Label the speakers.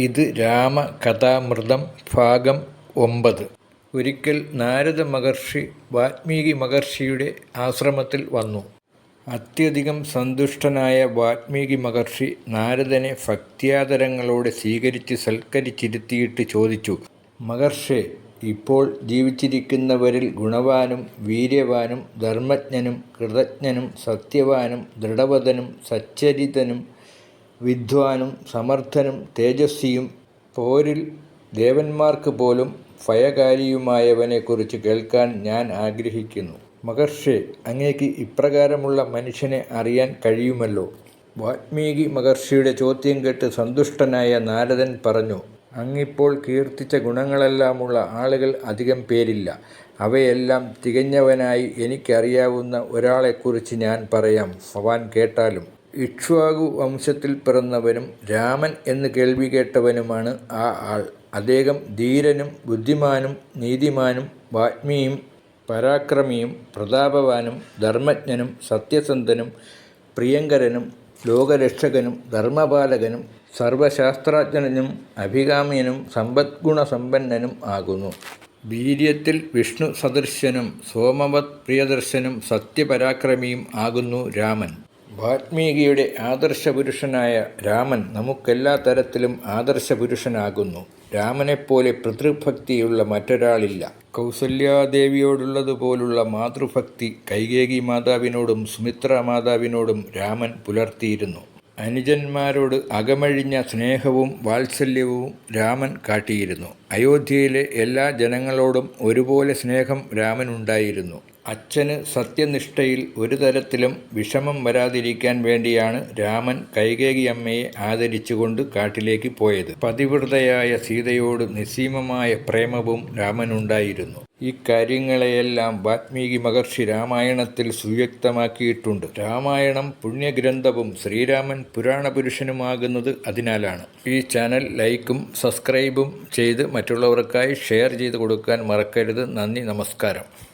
Speaker 1: ഇത് രാമകഥാമൃതം ഭാഗം ഒമ്പത്. ഒരിക്കൽ നാരദ മഹർഷി വാൽമീകി മഹർഷിയുടെ ആശ്രമത്തിൽ വന്നു. അത്യധികം സന്തുഷ്ടനായ വാത്മീകി മഹർഷി നാരദനെ ഭക്തിയാദരങ്ങളോടെ സ്വീകരിച്ച് സൽക്കരിച്ചിരുത്തിയിട്ട് ചോദിച്ചു മഹർഷേ ഇപ്പോൾ ജീവിച്ചിരിക്കുന്നവരിൽ ഗുണവാനും വീര്യവാനും ധർമ്മജ്ഞനും കൃതജ്ഞനും സത്യവാനും ദൃഢവതനും സച്ചരിതനും വിദ്വാനും സമർത്ഥനും തേജസ്വിയും പോരിൽ ദേവന്മാർക്ക് പോലും ഭയകാരിയുമായവനെക്കുറിച്ച് കേൾക്കാൻ ഞാൻ ആഗ്രഹിക്കുന്നു. മഹർഷേ അങ്ങേക്ക് ഇപ്രകാരമുള്ള മനുഷ്യനെ അറിയാൻ കഴിയുമല്ലോ? വാത്മീകി മഹർഷിയുടെ ചോദ്യം കേട്ട് സന്തുഷ്ടനായ നാരദൻ പറഞ്ഞു അങ്ങിപ്പോൾ കീർത്തിച്ച ഗുണങ്ങളെല്ലാമുള്ള ആളുകൾ അധികം പേരില്ല. അവയെല്ലാം തികഞ്ഞവനായി എനിക്കറിയാവുന്ന ഒരാളെക്കുറിച്ച് ഞാൻ പറയാം ഭവാൻ കേട്ടാലും. ഇക്ഷ്വാകു വംശത്തിൽ പിറന്നവനും രാമൻ എന്ന് കേൾവി കേട്ടവനുമാണ് ആ ആൾ. അദ്ദേഹം ധീരനും ബുദ്ധിമാനും നീതിമാനും വാഗ്മിയും പരാക്രമിയും പ്രതാപവാനും ധർമ്മജ്ഞനും സത്യസന്ധനും പ്രിയങ്കരനും ലോകരക്ഷകനും ധർമ്മപാലകനും സർവശാസ്ത്രജ്ഞനും അഭികാമ്യനും സമ്പദ്ഗുണസമ്പന്നനും ആകുന്നു. വീര്യത്തിൽ വിഷ്ണു സദർശനും സോമവത് പ്രിയദർശനും സത്യപരാക്രമിയും ആകുന്നു രാമൻ. വാൽമീകിയുടെ ആദർശപുരുഷനായ രാമൻ നമുക്കെല്ലാ തരത്തിലും ആദർശപുരുഷനാകുന്നു. രാമനെപ്പോലെ പിതൃഭക്തിയുള്ള മറ്റൊരാളില്ല. കൗസല്യാദേവിയോടുള്ളതുപോലുള്ള മാതൃഭക്തി കൈകേകി മാതാവിനോടും സുമിത്ര മാതാവിനോടും രാമൻ പുലർത്തിയിരുന്നു. അനുജന്മാരോട് അകമഴിഞ്ഞ സ്നേഹവും വാത്സല്യവും രാമൻ കാട്ടിയിരുന്നു. അയോധ്യയിലെ എല്ലാ ജനങ്ങളോടും ഒരുപോലെ സ്നേഹം രാമനുണ്ടായിരുന്നു. അച്ഛന് സത്യനിഷ്ഠയിൽ ഒരു തരത്തിലും വിഷമം വരാതിരിക്കാൻ വേണ്ടിയാണ് രാമൻ കൈകേകിയമ്മയെ ആദരിച്ചുകൊണ്ട് കാട്ടിലേക്ക് പോയത്. പതിവ്രതയായ സീതയോട് നിസ്സീമമായ പ്രേമവും രാമനുണ്ടായിരുന്നു. ഈ കാര്യങ്ങളെയെല്ലാം വാൽമീകി മഹർഷി രാമായണത്തിൽ സുവ്യക്തമാക്കിയിട്ടുണ്ട്. രാമായണം പുണ്യഗ്രന്ഥവും ശ്രീരാമൻ പുരാണപുരുഷനുമാകുന്നത് അതിനാലാണ്. ഈ ചാനൽ ലൈക്കും സബ്സ്ക്രൈബും ചെയ്ത് മറ്റുള്ളവർക്കായി ഷെയർ ചെയ്ത് കൊടുക്കാൻ മറക്കരുത്. നന്ദി നമസ്കാരം.